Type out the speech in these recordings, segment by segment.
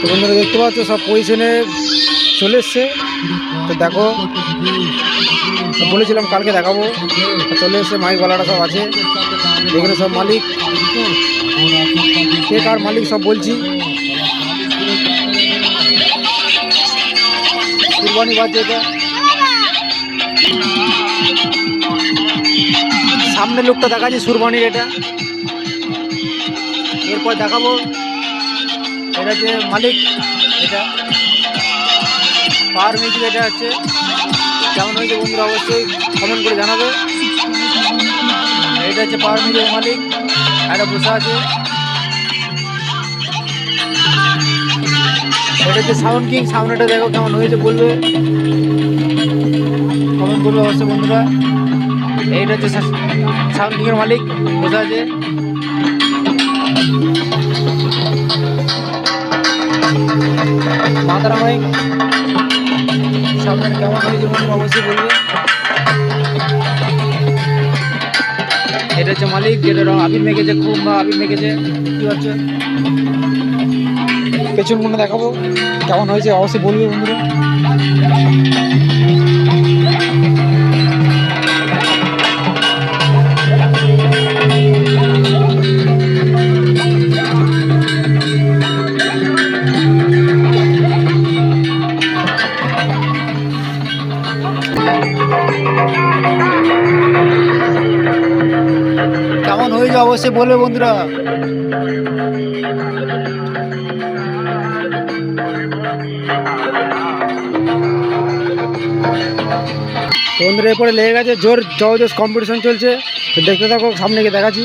তো বন্ধুরা দেখতে পাচ্ছ, সব পজিশনে চলে এসছে। তো দেখো বলেছিলাম কালকে দেখাবো। চলে এসছে, মাইক গলাটা সব আছে। এখানে সব মালিক। কে কার মালিক সব বলছি। কুরবানি বাদ যেটা সামনে লোকটা দেখাচ্ছি সুরবানির এটা। এরপর দেখাবো। এটা হচ্ছে মালিক, এটা পাওয়ার মিউজিক এটা হচ্ছে। কেমন হয়েছে বন্ধুরা, অবশ্যই কমেন্ট করে জানাবে। এটা হচ্ছে পাওয়ার মিউজিকের মালিক, একটা বসে আছে। এটা হচ্ছে সাউন্ড কিং সাউন্ডটা দেখো কেমন হয়েছে, বলবে। কমেন্ট করবে অবশ্যই বন্ধুরা। এইটা হচ্ছে সাউন্ড কিংয়ের মালিক, বসে আছে। মাতারা মাইক অবশ্যই বলবে। এটা হচ্ছে মালিক যেটা রং আবির মেঘেছে খুব বা আবির মেঘেছে কি হচ্ছে। পেছন মনে দেখাবো, কেমন হয়েছে অবশ্যই বলবে বন্ধুরা। হয়েছে অবশ্যই, বলবে বন্ধুরা। বন্ধুরা, এরপরে লেগে গেছে, জোর জবরদস্ত কম্পিটিশন চলছে। দেখতে থাকো, সামনে গিয়ে দেখাচ্ছি।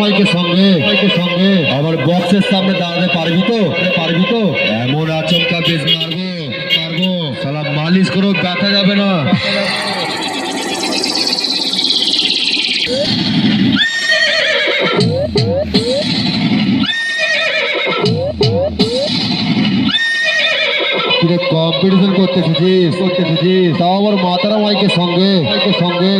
মাইকের সঙ্গে আবার বক্সের সামনে দাঁড়াতে পারবি তো? পারবি তো? মালিশ ব্যথা যাবে না। কম্পিটিশন মাতারা সঙ্গে সঙ্গে।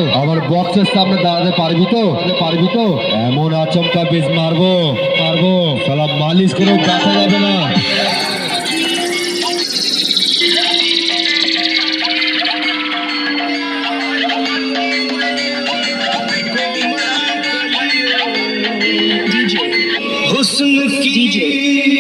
বক্সের সামনে দাঁড়াতে পারবি তো? পারবি তো? এমন আচমকা বেশ মারবো মালিশ করেও ব্যথা যাবে না। Jason with DJ.